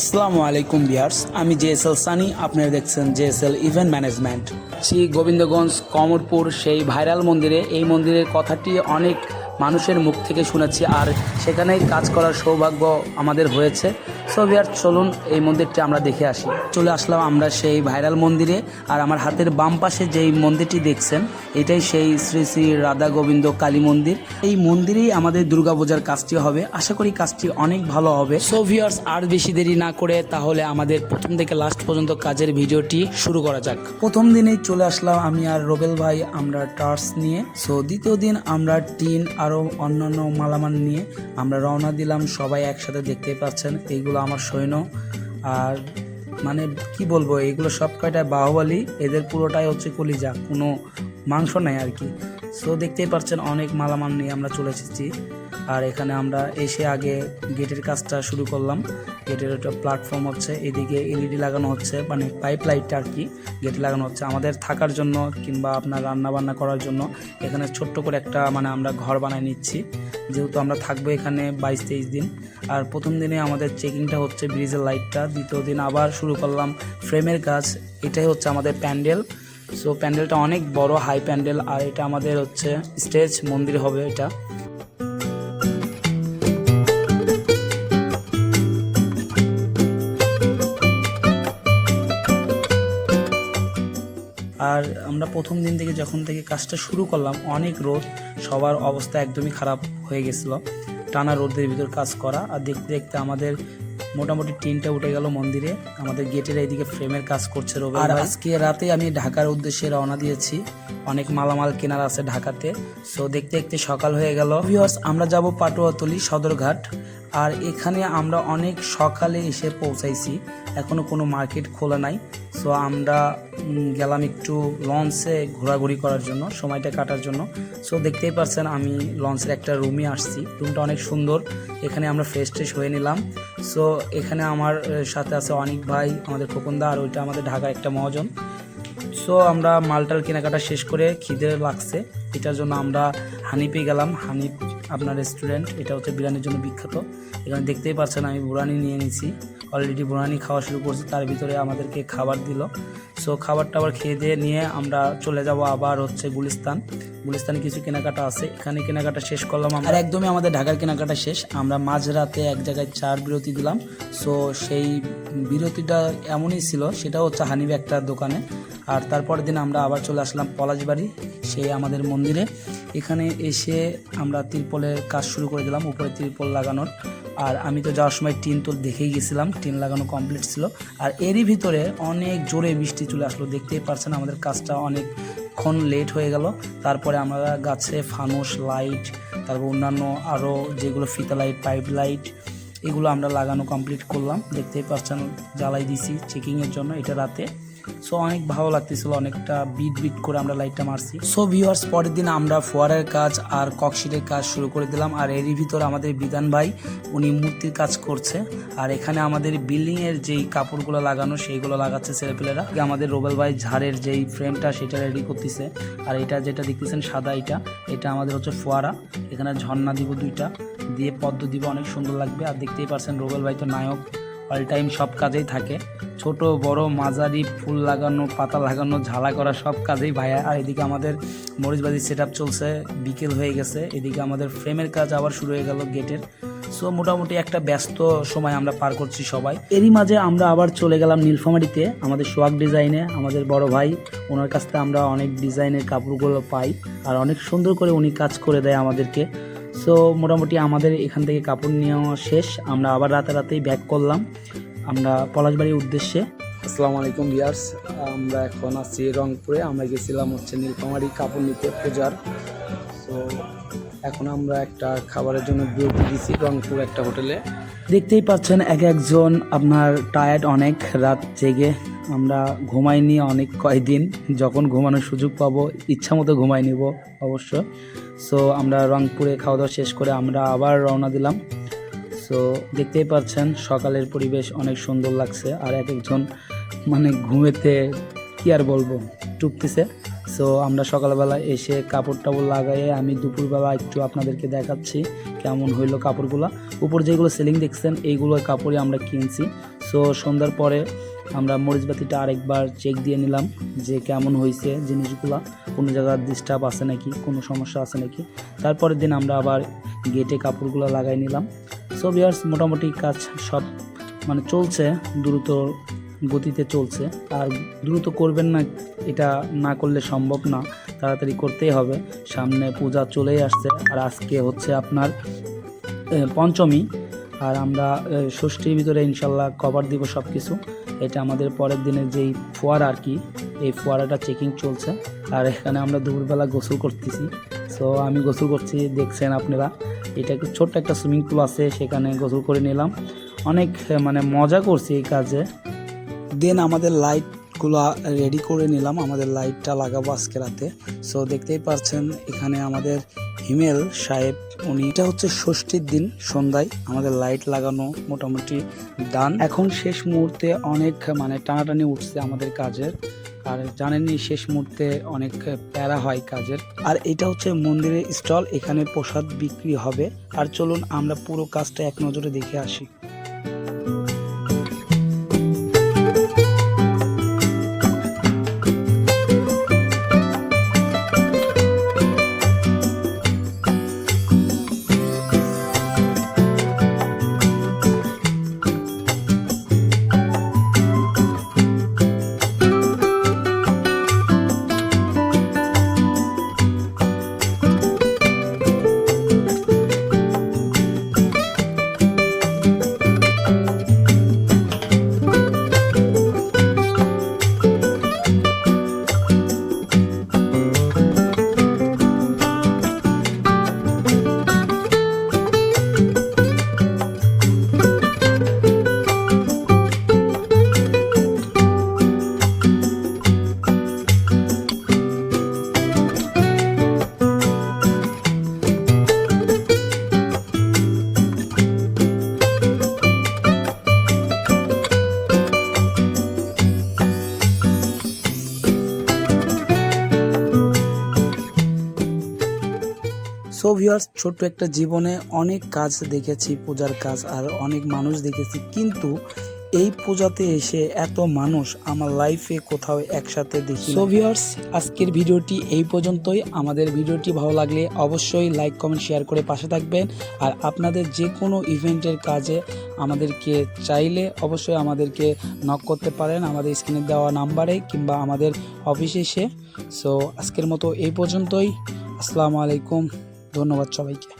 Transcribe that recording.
আসসালামু আলাইকুম বিয়ার্স আমি জেএসএল সানি, আপনারা দেখছেন JSL event management. Shri Gobindaganj Kamarpur সেই ভাইরাল মন্দিরে, এই মন্দিরের কথাটি অনেক মানুষের মুখ থেকে শুনেছি। আর সেখানেই কাজ করার সৌভাগ্য আমাদের হয়েছে। সো বিয়ার চলুন এই মন্দিরটি আমরা দেখে আসি। চলে আসলাম আমরা সেই ভাইরাল মন্দিরে। আর আমার হাতের বাম পাশে যেই মন্দিরটি দেখছেন, এটাই সেই শ্রী শ্রী রাধা গোবিন্দ কালী মন্দির। এই মন্দিরেই আমাদের দুর্গাপূজার কাজটি হবে। আশা করি কাজটি অনেক ভালো হবে। সো ভিউয়ার্স আর বেশি দেরি না করে তাহলে আমাদের প্রথম থেকে লাস্ট পর্যন্ত কাজের ভিডিওটি শুরু করা যাক। প্রথম দিনেই চলে আসলাম আমি আর রোবেল ভাই, আমরা টার্চ নিয়ে। সো দ্বিতীয় দিন আমরা টিন আরও অন্যান্য মালামাল নিয়ে আমরা রওনা দিলাম। সবাই একসাথে দেখতেই পাচ্ছেন, এইগুলো আমার সৈন্য। আর মানে কি বলব এগুলো সব কয়টায় বাহুবলী, এদের পুরোটাই হচ্ছে কলিজা, কোনো মাংস নেই আর কি। সো দেখতেই পাচ্ছেন অনেক মালামাল নিয়ে আমরা চলে এসেছি। আর এখানে আমরা এসে আগে গেটের কাজটা শুরু করলাম। গেটের একটা প্ল্যাটফর্ম হচ্ছে, এদিকে এলইডি লাগানো হচ্ছে মানে পাইপ লাইটটা আর কি গেটে লাগানো হচ্ছে। আমাদের থাকার জন্য কিংবা আপনার রান্না বান্না করার জন্য এখানে ছোট্ট করে একটা মানে আমরা ঘর বানায় নিচ্ছি। যেহেতু আমরা থাকব এখানে বাইশ তেইশ দিন। আর প্রথম দিনে আমাদের চেকিংটা হচ্ছে ব্রিজের লাইটটা দ্বিতীয় দিন আবার শুরু করলাম ফ্রেমের কাজ। এটাই হচ্ছে আমাদের প্যান্ডেল। সো প্যান্ডেলটা অনেক বড় হাই প্যান্ডেল। আর এটা আমাদের হচ্ছে স্টেজ মন্দির হবে এটা। আমরা প্রথম দিন থেকে যখন থেকে কাজটা শুরু করলাম অনেক রোদ সবার অবস্থা একদমই খারাপ হয়ে গেছিল। টানা রোদের ভিতর কাজ করা আর দেখতে দেখতে আমাদের মোটামুটি টিনটা উঠে গেল মন্দিরে। আমাদের গেটের এইদিকে ফ্রেমের কাজ করছে রোবে আর আজকে রাতে আমি ঢাকার উদ্দেশ্যে রওনা দিয়েছি। অনেক মালামাল কেনার আছে ঢাকাতে। সো দেখতে দেখতে সকাল হয়ে গেল। ভিউয়ার্স আমরা যাব পাটুয়াতলি সদরঘাট। আর এখানে আমরা অনেক সকালে এসে পৌঁছাইছি। এখনও কোনো মার্কেট খোলা নাই। সো আমরা গেলাম একটু লঞ্চে ঘোরাঘুরি করার জন্য, সময়টা কাটার জন্য। সো দেখতেই পাচ্ছেন আমি লঞ্চের একটা রুমে আসছি। রুমটা অনেক সুন্দর। এখানে আমরা ফ্রেশ ট্রেশ হয়ে নিলাম। সো এখানে আমার সাথে আছে অনেক ভাই, আমাদের খোকনদা, আর ওইটা আমাদের ঢাকার একটা মহাজন। সো আমরা মালটাল কেনাকাটা শেষ করে খিদে লাগছে। এটার জন্য আমরা হানিপে গেলাম। হানিপ আপনার রেস্টুরেন্ট এটা হচ্ছে বিরিয়ানির জন্য বিখ্যাত। এখানে দেখতেই পাচ্ছেন আমি বুরানি নিয়ে নিয়েছি অলরেডি বুড়ানি খাওয়া শুরু করছি, তার ভিতরে আমাদেরকে খাবার দিল। সো খাবার টাবার খেয়ে দিয়ে নিয়ে আমরা চলে যাব আবার হচ্ছে গুলিস্তান। গুলিস্তানে কিছু কেনাকাটা আছে, এখানে কেনাকাটা শেষ করলাম আর একদমই আমাদের ঢাকার কেনাকাটা শেষ, আমরা মাঝরাতে এক জায়গায় চার বিরতি দিলাম। সো সেই বিরতিটা এমনই ছিল, সেটা হচ্ছে হানিবে একটা দোকানে। আর তারপরের দিন আমরা আবার চলে আসলাম পলাশবাড়ি, সেই আমাদের মন্দিরে। এখানে এসে আমরা তিরপলের কাজ শুরু করে দিলাম, উপরে তিরপল লাগানোর। আর আমি তো যাওয়ার সময় টিন তো দেখেই গেছিলাম, টিন লাগানো কমপ্লিট ছিল। আর এরই ভিতরে অনেক জোরে বৃষ্টি চলে আসলো, দেখতেই পারছেন আমাদের কাজটা অনেকক্ষণ লেট হয়ে গেল। তারপরে আমরা গাছে ফানুস লাইট তারপর অন্যান্য আরও যেগুলো ফিতা লাইট পাইপ লাইট এগুলো আমরা লাগানো কমপ্লিট করলাম। দেখতেই পাচ্ছেন জ্বালাই দিছি চেকিংয়ের জন্য। এটা রাতে সো অনেক ভালো লাগতেছিল, অনেকটা বিট বিট করে আমরা লাইটটা মারছি। সো ভিউয়ার্স পরের দিন আমরা ফোয়ারের কাজ আর ককশিটের কাজ শুরু করে দিলাম। আর এরই ভিতর আমাদের বিধান ভাই, উনি মূর্তির কাজ করছে। আর এখানে আমাদের বিল্ডিং এর যেই কাপড়গুলো লাগানো, সেইগুলো লাগাচ্ছে ছেলেপেলেরা। আমাদের রোবেল ভাই ঝাড়ের যেই ফ্রেমটা সেটা রেডি করতেছে। আর এটা যেটা দেখতেছেন, সাদা এটা এটা আমাদের হচ্ছে ফোয়ারা। এখানে ঝর্ণা দিব দুইটা, দিয়ে পদ্ম দিব, অনেক সুন্দর লাগবে। আর দেখতেই পারছেন, রোবেল ভাই তো নায়ক। অল টাইম সব কাজেই থাকে। ছোট, বড়, মাঝারি, ফুল লাগানো, পাতা লাগানো, ঝালা করা সব কাজেই ভাইয়া। আর এদিকে আমাদের মরিচবাজি সেট আপ চলছে, বিকেল হয়ে গেছে। এদিকে আমাদের ফ্রেমের কাজ আবার শুরু হয়ে গেল গেটের সো মোটামুটি একটা ব্যস্ত সময় আমরা পার করছি সবাই। এরই মাঝে আমরা আবার চলে গেলাম নীলফামারিতে, আমাদের সোয়াগ ডিজাইনে, আমাদের বড় ভাই। ওনার কাছ থেকে আমরা অনেক ডিজাইনের কাপড়গুলো পাই। আর অনেক সুন্দর করে উনি কাজ করে দেয় আমাদেরকে। সো মোটামুটি আমাদের এখান থেকে কাপড় নেওয়া শেষ। আমরা আবার রাতে রাতেই ব্যাক করলাম। আমরা পলাশবাড়ির উদ্দেশ্যে। আসসালামু আলাইকুম বিয়ার্স আমরা এখন আছি রংপুরে। আমরা গেছিলাম হচ্ছে নীলফামারি কাপড় নিতে পূজার। তো এখন আমরা একটা খাবারের জন্য বিরতি দিছি রংপুর একটা হোটেলে। দেখতেই পাচ্ছেন এক একজন আপনার টায়ার্ড অনেক রাত জেগে। আমরা ঘুমাইনি অনেক কয়দিন। যখন ঘুমানোর সুযোগ পাবো, ইচ্ছা মতো ঘুমাই নিব অবশ্য। সো আমরা রংপুরে খাওয়া দাওয়া শেষ করে আমরা আবার রওনা দিলাম। সো দেখতেই পাচ্ছেন, সকালের পরিবেশ অনেক সুন্দর লাগছে। আর এক একজন মানে ঘুমেতে, কি আর বলব, টুকতেছে। সো আমরা সকালবেলা এসে কাপড় টাপড় লাগাইয়ে আমি দুপুরবেলা একটু আপনাদেরকে দেখাচ্ছি কেমন হইল কাপড়গুলো। উপর যেগুলো সেলিং দেখছেন এইগুলো কাপড়ই আমরা কিনছি। সো সন্ধ্যার পরে আমরা মরিচবাতিটা আরেকবার চেক দিয়ে নিলাম যে কেমন হয়েছে জিনিসগুলা, কোনো জায়গায় ডিস্টার্ব আছে নাকি, কোনো সমস্যা আছে নাকি। তারপরের দিন আমরা আবার গেটে কাপড়গুলো লাগাই নিলাম। সো বিয়ার্স মোটামুটি কাজ সব মানে চলছে, দ্রুত গতিতে চলছে। আর দ্রুত করবেন না, এটা না করলে সম্ভব না। তাড়াতাড়ি করতেই হবে। সামনে পূজা চলেই আসছে। আর আজকে হচ্ছে আপনার পঞ্চমী। আর আমরা ষষ্ঠীর ভিতরে ইনশাল্লাহ কভার দিব সব কিছু এটা আমাদের পরের দিনের যেই ফোয়ারা আর কি, এই ফোয়ারাটা চেকিং চলছে। আর এখানে আমরা দুপুরবেলা গোসল করতেছি। সো আমি গোসল করছি, দেখছেন আপনারা। এটা একটু ছোট্ট একটা সুইমিং পুল আছে, সেখানে গোসল করে নিলাম। অনেক মানে মজা করছি এই কাজে। দেন আমাদের লাইটগুলো রেডি করে নিলাম। আমাদের লাইটটা লাগাবো আজকে রাতে। সো দেখতেই পাচ্ছেন এখানে আমাদের হিমেল সাহেব, উনি এটা হচ্ছে ষষ্ঠীর দিন, সন্ধ্যায় আমাদের লাইট লাগানো মোটামুটি ডান এখন শেষ মুহূর্তে অনেক মানে টানাটানি উঠছে আমাদের কাজের। আর জানেনই শেষ মুহূর্তে অনেক প্যারা হয় কাজের। আর এটা হচ্ছে মন্দিরের স্টল, এখানে প্রসাদ বিক্রি হবে। আর চলুন আমরা পুরো কাজটা এক নজরে দেখে আসি। ভিউয়ার্স ছোট্ট একটা জীবনে অনেক কাজ দেখেছি পূজার কাজ আর অনেক মানুষ দেখেছি। কিন্তু এই পূজাতে এসে এত মানুষ আমার লাইফে কোথাও একসাথে দেখি সো ভিউয়ার্স আজকের ভিডিওটি এই পর্যন্তই। আমাদের ভিডিওটি ভালো লাগলে অবশ্যই লাইক কমেন্ট শেয়ার করে পাশে থাকবেন। আর আপনাদের যে কোনো ইভেন্টের কাজে আমাদেরকে চাইলে অবশ্যই আমাদেরকে নক করতে পারেন। আমাদের স্ক্রিনে দেওয়া নাম্বারে কিংবা আমাদের অফিসে এসে। সো আজকের মতো এই পর্যন্তই। আসসালামু আলাইকুম। ধন্যবাদ সবাইকে।